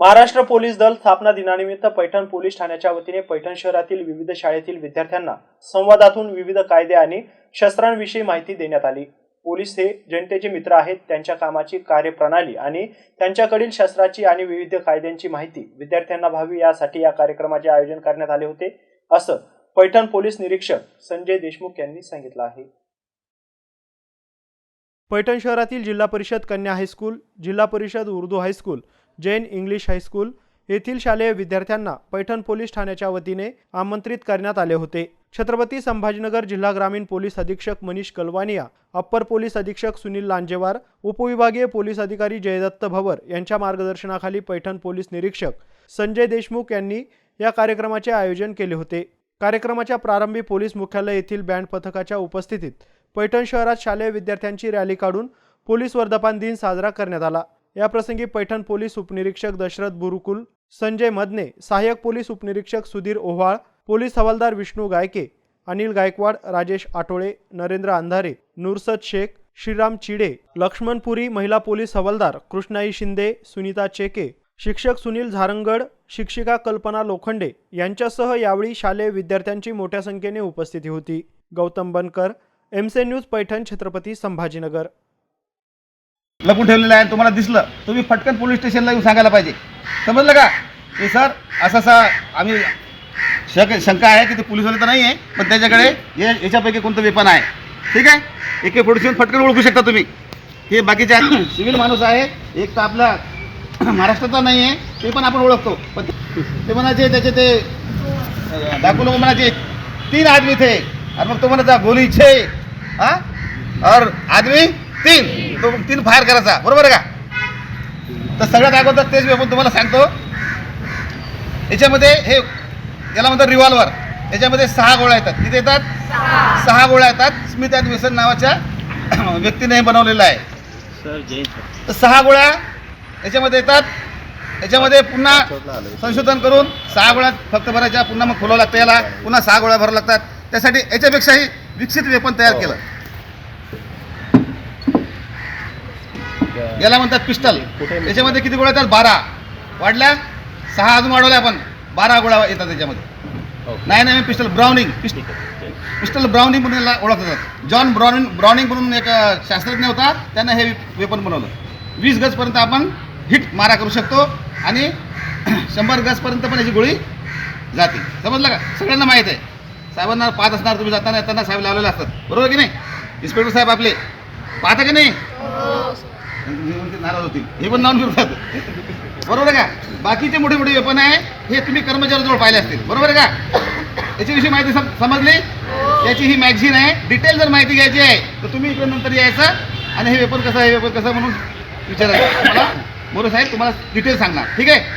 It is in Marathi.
महाराष्ट्र पोलीस दल स्थापना दिनानिमित्त पैठण पोलीस ठाण्याच्या वतीने पैठण शहरातील विविध शाळेतील विद्यार्थ्यांना संवादातून विविध कायदे आणि शस्त्रांविषयी माहिती देण्यात आली. पोलीस हे जनतेचे मित्र आहेत त्यांच्या कामाची कार्यप्रणाली आणि त्यांच्याकडील शस्त्राची आणि विविध कायद्यांची माहिती विद्यार्थ्यांना व्हावी यासाठी या कार्यक्रमाचे आयोजन करण्यात आले होते असं पैठण पोलीस निरीक्षक संजय देशमुख यांनी सांगितलं आहे. पैठण शहरातील जिल्हा परिषद कन्या high school Zilla Parishad Urdu high school Jain English high school येथील शालेय विद्यार्थ्यांना पैठण पोलीस ठाण्याच्या वतीने आमंत्रित करण्यात आले होते. छत्रपती संभाजीनगर जिल्हा ग्रामीण पोलीस अधीक्षक मनीष कलवानिया अप्पर पोलीस अधीक्षक सुनील लांजेवार उपविभागीय पोलीस अधिकारी जयदत्त भवर यांच्या मार्गदर्शनाखाली पैठण पोलीस निरीक्षक संजय देशमुख यांनी या कार्यक्रमाचे आयोजन केले होते. कार्यक्रमाच्या प्रारंभी पोलीस मुख्यालय येथील बँड पथकाच्या उपस्थितीत पैठण शहरात शालेय विद्यार्थ्यांची रॅली काढून पोलीस वर्धापन दिन साजरा करण्यात आला. याप्रसंगी पैठण पोलीस उपनिरीक्षक दशरथ बुरुकुल संजय मदने सहाय्यक पोलीस उपनिरीक्षक सुधीर ओव्हाळ पोलीस हवालदार विष्णू गायके अनिल गायकवाड राजेश आठोळे नरेंद्र अंधारे नुरसद शेख श्रीराम चिडे लक्ष्मणपुरी महिला पोलीस हवालदार कृष्णाई शिंदे सुनीता चेके शिक्षक सुनील झारंगड शिक्षिका कल्पना लोखंडे यांच्यासह यावेळी शालेय विद्यार्थ्यांची मोठ्या संख्येने उपस्थिती होती. गौतम बनकर एमसे न्यूज पैठण छत्रपती संभाजीनगर. लपून ठेवलेलं आहे आणि तुम्हाला दिसलं तुम्ही फटकन पोलीस स्टेशनला येऊन सांगायला पाहिजे. समजलं का? की सर असं असा आम्ही शक शंका आहे की ते पोलीसवाले तर नाही आहे पण त्याच्याकडे हे याच्यापैकी कोणतं वेपन आहे? ठीक आहे? एक फोटो फटकन ओळखू शकता तुम्ही. हे बाकीचे सिव्हिल माणूस आहे एक तर आपला महाराष्ट्राचा नाही आहे ते पण आपण ओळखतो. पण ते- म्हणायचे त्याचे ते अं, डाकू लोक म्हणायचे तीन आदमी थे. आणि मग तो म्हणायचा गोली छे हा? और आदमी तीन. तो मग तीन फायर करायचा. बरोबर आहे का? तर सगळ्यात अगोदर तेच वेपन तुम्हाला सांगतो. याच्यामध्ये हे याला म्हणतात रिव्हॉल्वर याच्यामध्ये सहा गोळ्या येतात. किती येतात? सहा. गोळ्या येतात. स्मिथ अँड विसन नावाच्या व्यक्तीने हे बनवलेलं आहे. तर सहा गोळ्या याच्यामध्ये येतात. याच्यामध्ये पुन्हा संशोधन करून सहा गोळ्या फक्त भरायच्या पुन्हा मग खोलावं लागतं याला. पुन्हा सहा गोळ्या भरावं लागतात. त्यासाठी याच्यापेक्षाही विकसित वेपन तयार केलं. याला म्हणतात पिस्टल. याच्यामध्ये किती गोळ्या येतात? बारा. वाढल्या? सहा अजून वाढवल्या आपण. बारा गोळ्या येतात त्याच्यामध्ये नाही नाही पिस्टल ब्राउनिंग. पिस्टल ब्राउनिंग म्हणून याला ओळखलं जातं जॉन ब्राउनिंग ब्राउनिंग म्हणून एक शास्त्रज्ञ होता. त्यानं हे वेपन बनवलं. वीस गजपर्यंत आपण हिट मारा करू शकतो आणि शंभर गजपर्यंत पण याची गोळी जाते. समजलं का? सगळ्यांना माहीत आहे. साहेबांना पाहत असणार तुम्ही जाताना येताना साहेब लावलेले असतात. बरोबर की नाही? इन्स्पेक्टर साहेब आपले. पाहता की नाही? ते नाराज होतील हे पण लावून फिरतात बरोबर आहे का? बाकीचे मोठे मोठे वेपन आहे हे तुम्ही कर्मचाऱ्याजवळ पाहिले असतील. बरोबर आहे का? याच्याविषयी माहिती सम समजली? याची ही मॅगझिन आहे. डिटेल जर माहिती घ्यायची आहे तर तुम्ही इकडे नंतर यायचं आणि हे वेपन कसं आहे वेपन कसं म्हणून विचारायचं. मला मोरे साहेब तुम्हाला डिटेल सांगणार. ठीक आहे?